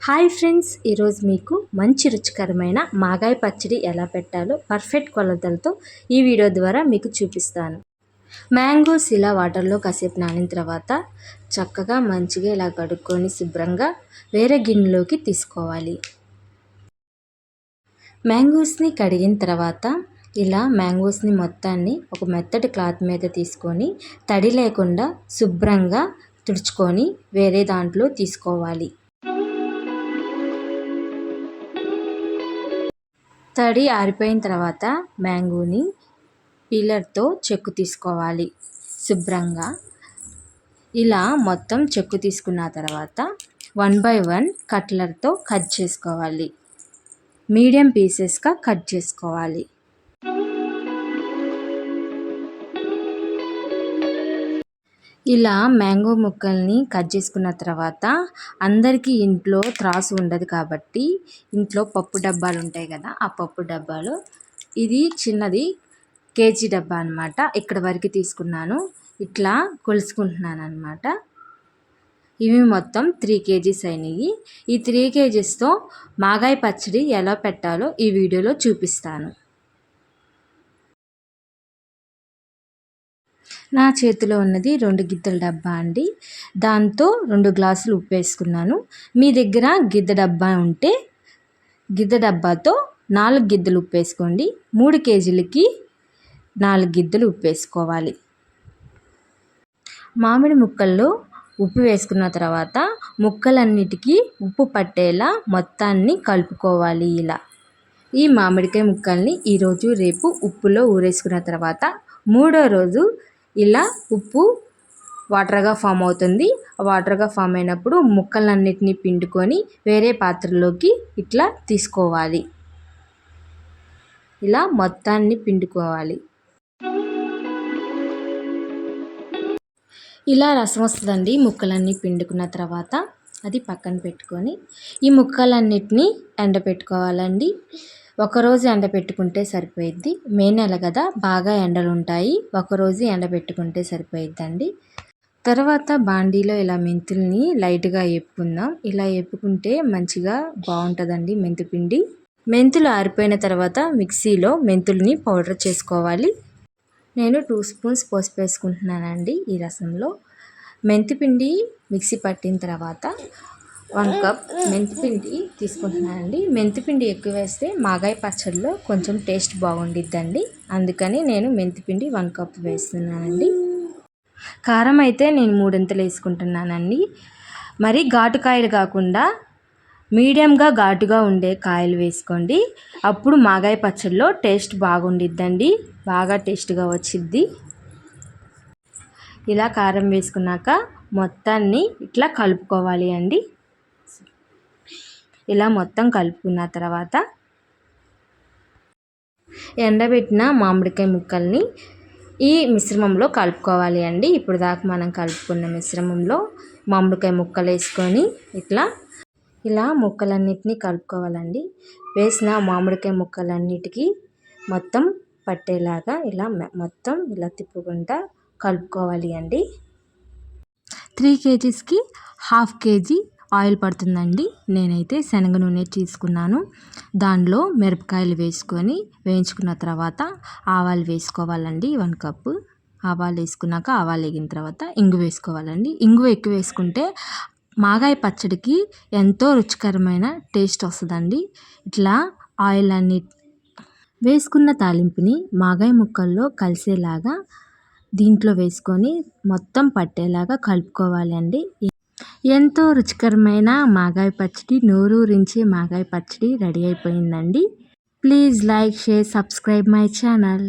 Hi friends ఈరోజు మీకు మంచి రుచికరమైన మాగాయ పచ్చడి ఎలా పెట్టాలో పర్ఫెక్ట్ కొలతలతో ఈ వీడియో ద్వారా మీకు చూపిస్తాను. మ్యాంగోస్ ఇలా వాటర్లో కాసేపు నానిన తర్వాత చక్కగా మంచిగా ఇలా కడుక్కొని శుభ్రంగా వేరే గిన్నెలోకి తీసుకోవాలి. మ్యాంగోస్ని కడిగిన తర్వాత ఇలా మ్యాంగోస్ని మొత్తాన్ని ఒక మెత్తటి క్లాత్ మీద తీసుకొని తడి లేకుండా శుభ్రంగా తుడుచుకొని వేరే దాంట్లో తీసుకోవాలి. తడి ఆరిపోయిన తర్వాత మ్యాంగోని పీలర్తో చెక్కు తీసుకోవాలి శుభ్రంగా. ఇలా మొత్తం చెక్కు తీసుకున్న తర్వాత వన్ బై వన్ కట్లర్తో కట్ చేసుకోవాలి. మీడియం పీసెస్గా కట్ చేసుకోవాలి. ఇలా మ్యాంగో ముక్కల్ని కట్ చేసుకున్న తర్వాత అందరికీ ఇంట్లో త్రాసు ఉండదు కాబట్టి ఇంట్లో పప్పు డబ్బాలు ఉంటాయి కదా ఆ పప్పు డబ్బాలు ఇది చిన్నది కేజీ డబ్బా అనమాట ఇక్కడ వరకు తీసుకున్నాను. ఇట్లా కొలుసుకుంటున్నాను అనమాట ఇవి మొత్తం త్రీ కేజీస్ అయినాయి. ఈ త్రీ కేజీస్తో మాగాయ పచ్చడి ఎలా పెట్టాలో ఈ వీడియోలో చూపిస్తాను. నా చేతిలో ఉన్నది రెండు గిద్దల డబ్బా అండి. దాంతో రెండు గ్లాసులు ఉప్పు వేసుకున్నాను. మీ దగ్గర గిద్ద డబ్బా ఉంటే గిద్ద డబ్బాతో నాలుగు గిద్దలు ఉప్పు వేసుకోండి. మూడు కేజీలకి నాలుగు గిద్దలు ఉప్పు వేసుకోవాలి. మామిడి ముక్కల్లో ఉప్పు వేసుకున్న తర్వాత ముక్కలన్నిటికీ ఉప్పు పట్టేలా మొత్తాన్ని కలుపుకోవాలి ఇలా. ఈ మామిడికాయ ముక్కల్ని ఈరోజు రేపు ఉప్పులో ఊరేసుకున్న తర్వాత మూడో రోజు ఇలా ఉప్పు వాటర్గా ఫామ్ అవుతుంది. వాటర్గా ఫామ్ అయినప్పుడు ముక్కలన్నిటిని పిండుకొని వేరే పాత్రలోకి ఇట్లా తీసుకోవాలి. ఇలా మొత్తాన్ని పిండుకోవాలి. ఇలా రసం వస్తుందండి ముక్కలన్నీ పిండుకున్న తర్వాత. అది పక్కన పెట్టుకొని ఈ ముక్కలన్నిటిని ఎండబెట్టుకోవాలండి ఒకరోజు ఎండబెట్టుకుంటే సరిపోయిద్ది. మే నెల కదా బాగా ఎండలు ఉంటాయి ఒకరోజు ఎండబెట్టుకుంటే సరిపోయిద్దండి. తర్వాత బాండీలో ఇలా మెంతుల్ని లైట్గా వేపుకుందాం ఇలా వేపుకుంటే మంచిగా బాగుంటుందండి మెంతిపిండి. మెంతులు ఆరిపోయిన తర్వాత మిక్సీలో మెంతుల్ని పౌడర్ చేసుకోవాలి. నేను టూ స్పూన్స్ పోసి వేసుకుంటున్నానండి ఈ రసంలో. మెంతిపిండి మిక్సీ పట్టిన తర్వాత వన్ కప్ మెంతిపిండి తీసుకుంటున్నానండి. మెంతిపిండి ఎక్కువ వేస్తే మాగాయ పచ్చడిలో కొంచెం టేస్ట్ బాగుండిద్దండి. అందుకని నేను మెంతిపిండి వన్ కప్ వేస్తున్నానండి. కారం అయితే నేను మూడింతలు వేసుకుంటున్నానండి. మరి ఘాటు కాయలు కాకుండా మీడియంగా ఘాటుగా ఉండే కాయలు వేసుకోండి. అప్పుడు మాగాయ పచ్చడిలో టేస్ట్ బాగుండిద్దండి. బాగా టేస్ట్గా వచ్చిద్ది. ఇలా కారం వేసుకున్నాక మొత్తాన్ని ఇట్లా కలుపుకోవాలి అండి. ఇలా మొత్తం కలుపుకున్న తర్వాత ఎండబెట్టిన మామిడికాయ ముక్కల్ని ఈ మిశ్రమంలో కలుపుకోవాలి అండి. ఇప్పుడు దాకా మనం కలుపుకున్న మిశ్రమంలో మామిడికాయ ముక్కలు వేసుకొని ఇట్లా ఇలా ముక్కలన్నిటినీ కలుపుకోవాలండి. వేసిన మామిడికాయ ముక్కలన్నిటికీ మొత్తం పట్టేలాగా ఇలా మొత్తం ఇలా తిప్పుకుంటా కలుపుకోవాలి అండి. త్రీ కేజీస్కి హాఫ్ కేజీ ఆయిల్ పడుతుందండి. నేనైతే శనగ నూనె తీసుకున్నాను. దానిలో మిరపకాయలు వేసుకొని వేయించుకున్న తర్వాత ఆవాలు వేసుకోవాలండి వన్ కప్పు ఆవాలు వేసుకున్నాక ఆవాలు వేగిన తర్వాత ఇంగు వేసుకోవాలండి. ఇంగు ఎక్కువ వేసుకుంటే మాగాయ పచ్చడికి ఎంతో రుచికరమైన టేస్ట్ వస్తుందండి. ఇట్లా ఆయిల్ అన్ని వేసుకున్న తాలింపుని మాగాయ ముక్కల్లో కలిసేలాగా దీంట్లో వేసుకొని మొత్తం పట్టేలాగా కలుపుకోవాలి అండి ఎంతో రుచికరమైన మాగాయ పచ్చడి నోరూరించే మాగాయ పచ్చడి రెడీ అయిపోయిందండి. Please like share subscribe my channel.